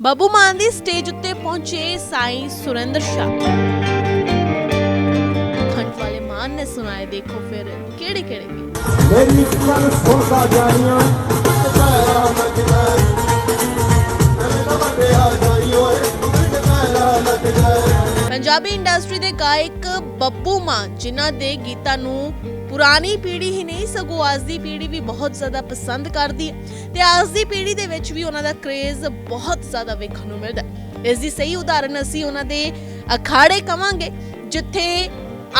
ਬੱਬੂ ਮਾਨ ਦੀ stage ਉੱਤੇ ਪਹੁੰਚੇ ਸਾਈਂ ਸੁਰਿੰਦਰ ਸ਼ਾਹ। ਖੰਡ ਵਾਲੇ ਮਾਨ ਨੇ ਸੁਣਾਏ ਦੇਖੋ ਫਿਰ ਕਿਹੜੇ ਕਿਹੜੇ ਗੀਤ। ਮੇਰੀ ਗੱਲ ਸੁਣਦਾ ਜਾਈਆਂ ਤੇ ਪੈਰਾ ਲੱਗਦਾ ਮੇਰੇ ਤਾਂ ਵੱਡੇ ਆ ਜਾਈ ਓਏ ਤੇ ਪੈਰਾ ਲੱਗਦਾ ਪੰਜਾਬੀ ਇੰਡਸਟਰੀ ਦੇ ਗਾਇਕ ਬੱਬੂ ਮਾਨ ਜਿਨ੍ਹਾਂ ਦੇ ਗੀਤਾਂ ਨੂੰ ਪੁਰਾਣੀ ਪੀੜ੍ਹੀ ਹੀ ਨਹੀਂ, ਸਗੋਂ ਅੱਜ ਦੀ ਪੀੜ੍ਹੀ ਵੀ ਬਹੁਤ ਜ਼ਿਆਦਾ ਪਸੰਦ ਕਰਦੀ ਹੈ ਤੇ ਅੱਜ ਦੀ ਪੀੜ੍ਹੀ ਦੇ ਵਿੱਚ ਵੀ ਉਹਨਾਂ ਦਾ ਕ੍ਰੇਜ਼ ਬਹੁਤ ਜ਼ਿਆਦਾ ਵੇਖਣ ਨੂੰ ਮਿਲਦਾ ਹੈ। ਇਸ ਦੀ ਸਹੀ ਉਦਾਹਰਨ ਅਸੀਂ ਉਹਨਾਂ ਦੇ ਅਖਾੜੇ ਕਵਾਂਗੇ, ਜਿੱਥੇ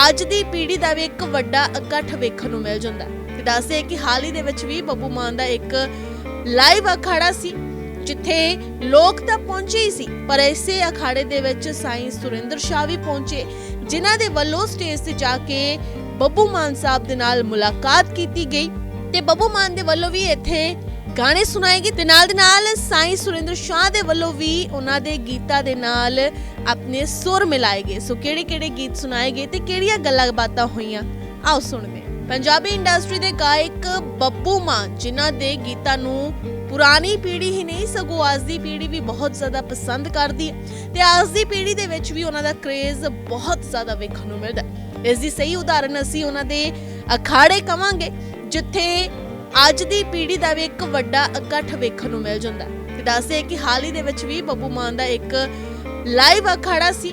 ਅੱਜ ਦੀ ਪੀੜ੍ਹੀ ਦਾ ਵੀ ਇੱਕ ਵੱਡਾ ਇਕੱਠ ਵੇਖਣ ਨੂੰ ਮਿਲ ਜਾਂਦਾ ਤੇ ਦੱਸਦੇ ਕਿ ਹਾਲ ਹੀ ਦੇ ਵਿੱਚ ਵੀ ਬੱਬੂ ਮਾਨ ਦਾ ਇੱਕ ਲਾਈਵ ਅਖਾੜਾ ਸੀ, ਜਿੱਥੇ ਲੋਕ ਤਾਂ ਪਹੁੰਚੇ ਹੀ ਸੀ, ਪਰ ਇਸੇ ਅਖਾੜੇ ਦੇ ਵਿੱਚ ਸਾਈਂ ਸੁਰਿੰਦਰ ਸ਼ਾਹ ਵੀ ਪਹੁੰਚੇ, ਜਿਨ੍ਹਾਂ ਦੇ ਵੱਲੋਂ ਸਟੇਜ ਤੇ ਜਾ ਕੇ ਬੱਬੂ ਮਾਨ ਸਾਹਿਬ ਦੇ ਨਾਲ ਮੁਲਾਕਾਤ ਕੀਤੀ ਗਈ ਤੇ ਬੱਬੂ ਮਾਨ ਦੇ ਵੱਲੋਂ ਵੀ ਇੱਥੇ ਗਾਣੇ ਸੁਣਾਏ ਗਏ ਤੇ ਨਾਲ ਦੇ ਨਾਲ ਸਾਈਂ ਸੁਰਿੰਦਰ ਸ਼ਾਹ ਦੇ ਵੱਲੋਂ ਵੀ ਉਹਨਾਂ ਦੇ ਗੀਤਾਂ ਦੇ ਨਾਲ ਆਪਣੇ ਸੁਰ ਮਿਲਾਏ ਗਏ। ਸੋ ਕਿਹੜੇ ਕਿਹੜੇ ਗੀਤ ਸੁਣਾਏ ਗਏ ਤੇ ਕਿਹੜੀਆਂ ਗੱਲਾਂ ਬਾਤਾਂ ਹੋਈਆਂ? ਆਓ ਸੁਣਦੇ ਹਾਂ। ਪੰਜਾਬੀ ਇੰਡਸਟਰੀ ਦੇ ਗਾਇਕ ਬੱਬੂ ਮਾਨ, ਜਿਨ੍ਹਾਂ ਦੇ ਗੀਤਾਂ ਨੂੰ ਪੁਰਾਣੀ ਪੀੜ੍ਹੀ ਹੀ ਨਹੀਂ, ਸਗੋਂ ਅੱਜ ਦੀ ਪੀੜ੍ਹੀ ਵੀ ਬਹੁਤ ਜ਼ਿਆਦਾ ਪਸੰਦ ਕਰਦੀ ਹੈ ਤੇ ਅੱਜ ਦੀ ਪੀੜ੍ਹੀ ਦੇ ਵਿੱਚ ਵੀ ਉਹਨਾਂ ਦਾ ਕ੍ਰੇਜ਼ ਬਹੁਤ ਜ਼ਿਆਦਾ ਵੇਖਣ ਨੂੰ ਮਿਲਦਾ ਹੈ। ਇਸ ਦੀ ਸਹੀ ਉਦਾਹਰਨ ਅਸੀਂ ਉਹਨਾਂ ਦੇ ਅਖਾੜੇ ਕਵਾਂਗੇ, ਜਿੱਥੇ ਅੱਜ ਦੀ ਪੀੜ੍ਹੀ ਦਾ ਵੀ ਇੱਕ ਵੱਡਾ ਇਕੱਠ ਵੇਖਣ ਨੂੰ ਮਿਲ ਜਾਂਦਾ। ਤੇ ਦੱਸਦੇ ਕਿ ਹਾਲ ਹੀ ਦੇ ਵਿੱਚ ਵੀ ਬੱਬੂ ਮਾਨ ਦਾ ਇੱਕ ਲਾਈਵ ਅਖਾੜਾ ਸੀ,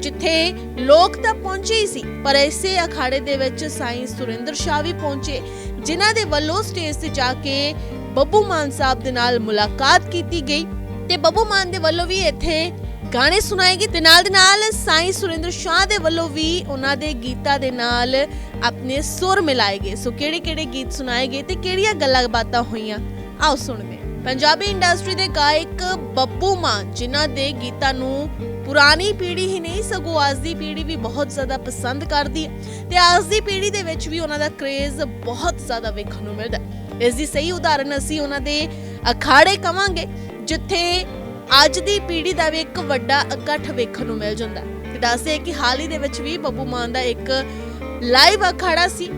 ਜਿੱਥੇ ਲੋਕ ਤਾਂ ਪਹੁੰਚੇ ਹੀ ਸੀ, ਪਰ ਇਸੇ ਅਖਾੜੇ ਦੇ ਵਿੱਚ ਸਾਈਂ ਸੁਰਿੰਦਰ ਸ਼ਾਹ ਵੀ ਪਹੁੰਚੇ, ਜਿਨ੍ਹਾਂ ਦੇ ਵੱਲੋਂ ਸਟੇਜ ਤੇ ਜਾ ਕੇ ਬੱਬੂ ਮਾਨ ਸਾਹਿਬ ਦੇ ਨਾਲ ਮੁਲਾਕਾਤ ਕੀਤੀ ਗਈ। ਤੇ ਬੱਬੂ ਮਾਨ ਦੇ ਵੱਲੋਂ ਵੀ ਇੱਥੇ ਗਾਣੇ ਸੁਣਾਏ ਗਏ ਤੇ ਨਾਲ ਦੇ ਨਾਲ ਸਾਈਂ ਸੁਰਿੰਦਰ ਸ਼ਾਹ ਦੇ ਵੱਲੋਂ ਵੀ ਉਹਨਾਂ ਦੇ ਗੀਤਾਂ ਦੇ ਨਾਲ ਆਪਣੇ ਸੁਰ ਮਿਲਾਏ ਗਏ। ਸੋ ਕਿਹੜੇ ਕਿਹੜੇ ਗੀਤ ਸੁਣਾਏ ਤੇ ਕਿਹੜੀਆਂ ਗੱਲਾਂ ਬਾਤਾਂ ਹੋਈਆਂ? ਆਓ ਸੁਣਦੇ ਹਾਂ। ਪੰਜਾਬੀ ਇੰਡਸਟਰੀ ਦੇ ਗਾਇਕ ਬੱਬੂ ਮਾਨ, ਜਿਨ੍ਹਾਂ ਦੇ ਗੀਤਾਂ ਨੂੰ ਪੁਰਾਣੀ ਪੀੜ੍ਹੀ ਹੀ ਨਹੀਂ, ਸਗੋਂ ਅੱਜ ਦੀ ਪੀੜ੍ਹੀ ਵੀ ਬਹੁਤ ਜ਼ਿਆਦਾ ਪਸੰਦ ਕਰਦੀ ਹੈ ਤੇ ਅੱਜ ਦੀ ਪੀੜ੍ਹੀ ਦੇ ਵਿੱਚ ਵੀ ਉਹਨਾਂ ਦਾ ਕ੍ਰੇਜ਼ ਬਹੁਤ ਜ਼ਿਆਦਾ ਵੇਖਣ ਨੂੰ ਮਿਲਦਾ ਹੈ। ਇਸ ਦੀ ਸਹੀ ਉਦਾਹਰਨ ਅਸੀਂ ਉਹਨਾਂ ਦੇ ਅਖਾੜੇ ਕਵਾਂਗੇ, ਜਿੱਥੇ ਅੱਜ ਦੀ ਪੀੜ੍ਹੀ ਦਾ ਵੀ ਇੱਕ ਵੱਡਾ ਇਕੱਠ ਵੇਖਣ ਨੂੰ ਮਿਲ ਜਾਂਦਾ ਤੇ ਦੱਸਦੇ ਕਿ ਹਾਲ ਹੀ ਦੇ ਵਿੱਚ ਵੀ ਬੱਬੂ ਮਾਨ ਦਾ ਇੱਕ ਲਾਈਵ ਅਖਾੜਾ ਸੀ,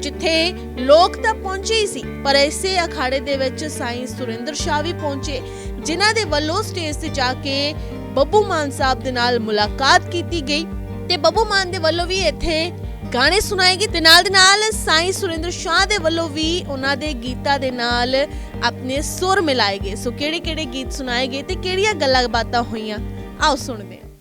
ਜਿੱਥੇ ਲੋਕ ਤਾਂ ਪਹੁੰਚੇ ਹੀ ਸੀ, ਪਰ ਇਸੇ ਅਖਾੜੇ ਦੇ ਵਿੱਚ ਸਾਈਂ ਸੁਰਿੰਦਰ ਸ਼ਾਹ ਵੀ ਪਹੁੰਚੇ, ਜਿਨ੍ਹਾਂ ਦੇ ਵੱਲੋਂ ਸਟੇਜ ਤੇ ਜਾ ਕੇ ਬੱਬੂ ਮਾਨ ਸਾਹਿਬ ਦੇ ਨਾਲ ਮੁਲਾਕਾਤ ਕੀਤੀ ਗਈ। ਤੇ ਬੱਬੂ ਮਾਨ ਦੇ ਵੱਲੋਂ ਵੀ ਇੱਥੇ ਗਾਣੇ ਸੁਣਾਏ ਗਏ ਤੇ ਨਾਲ ਦੇ ਨਾਲ ਸਾਈਂ ਸੁਰਿੰਦਰ ਸ਼ਾਹ ਦੇ ਵੱਲੋਂ ਵੀ ਉਹਨਾਂ ਦੇ ਗੀਤਾਂ ਦੇ ਨਾਲ ਆਪਣੇ ਸੁਰ ਮਿਲਾਏ ਗਏ। ਸੋ ਕਿਹੜੇ ਕਿਹੜੇ ਗੀਤ ਸੁਣਾਏ ਗਏ ਤੇ ਕਿਹੜੀਆਂ ਗੱਲਾਂ ਬਾਤਾਂ ਹੋਈਆਂ? ਆਓ ਸੁਣਦੇ